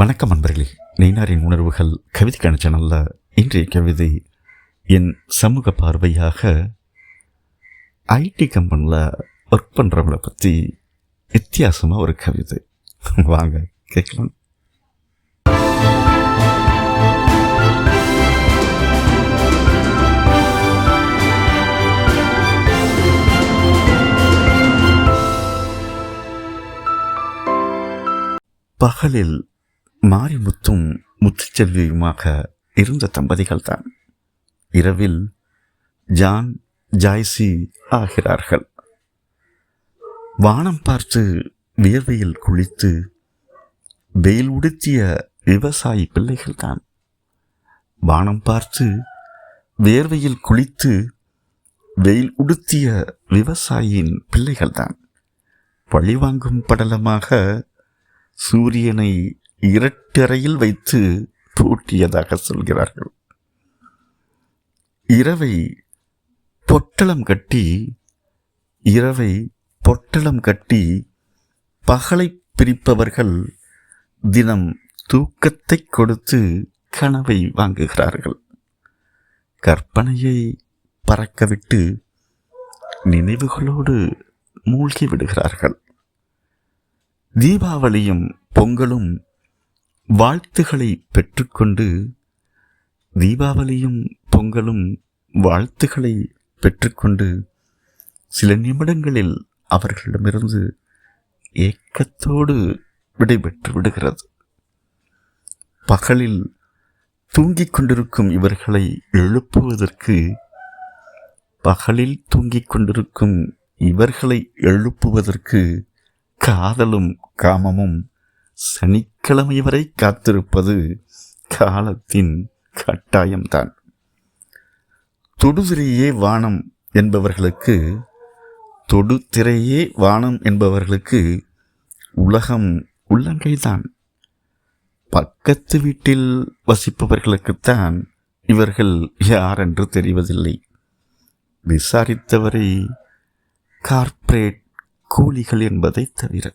வணக்கம் அன்பர்களே. நெய்னாரின் உணர்வுகள் கவிதைக்கான சேனலில் இன்றைய கவிதை என் சமூக பார்வையாக ஐடி கம்பெனியில் ஒர்க் பண்ணுறவங்களை பற்றி வித்தியாசமாக ஒரு கவிதை. வாங்க கேட்கலாம். பகலில் மாரிமுத்தும் முத்துச்செல்வியுமாக இருந்த தம்பதிகள்தான். இரவில் ஜான் ஜாய்சி ஆகிறார்கள். வானம் பார்த்து வியர்வையில் குளித்து வெயில் உடுத்திய விவசாயி பிள்ளைகள்தான். வானம் பார்த்து வேர்வையில் குளித்து வெயில் உடுத்திய விவசாயியின் பிள்ளைகள்தான். பழிவாங்கும் படலமாக சூரியனை இரட்டறையில் வைத்து பூட்டியதாக சொல்கிறார்கள். இரவை பொட்டலம் கட்டி இரவை பொட்டலம் கட்டி பகலை பிரிப்பவர்கள் தினம் தூக்கத்தை கொடுத்து கனவை வாங்குகிறார்கள். கற்பனையை பறக்கவிட்டு நினைவுகளோடு மூழ்கி விடுகிறார்கள். தீபாவளியும் பொங்கலும் வாழ்த்துகளை பெற்றுக்கொண்டு தீபாவளியும் பொங்கலும் வாழ்த்துக்களை பெற்றுக்கொண்டு சில நிமிடங்களில் அவர்களிடமிருந்து ஏக்கத்தோடு விடைபெற்று விடுகிறது. பகலில் தூங்கிக் கொண்டிருக்கும் இவர்களை எழுப்புவதற்கு பகலில் தூங்கிக் கொண்டிருக்கும் இவர்களை எழுப்புவதற்கு காதலும் காமமும் சனிக்கிழமை வரை காத்திருப்பது காலத்தின் கட்டாயம்தான். தொடுதிரையே வானம் என்பவர்களுக்கு தொடுதிரையே வானம் என்பவர்களுக்கு உலகம் உள்ளங்கைதான். பக்கத்து வீட்டில் வசிப்பவர்களுக்குத்தான் இவர்கள் யார் என்று தெரிவதில்லை. விசாரித்தவரை கார்ப்பரேட் கூலிகள் என்பதை தவிர.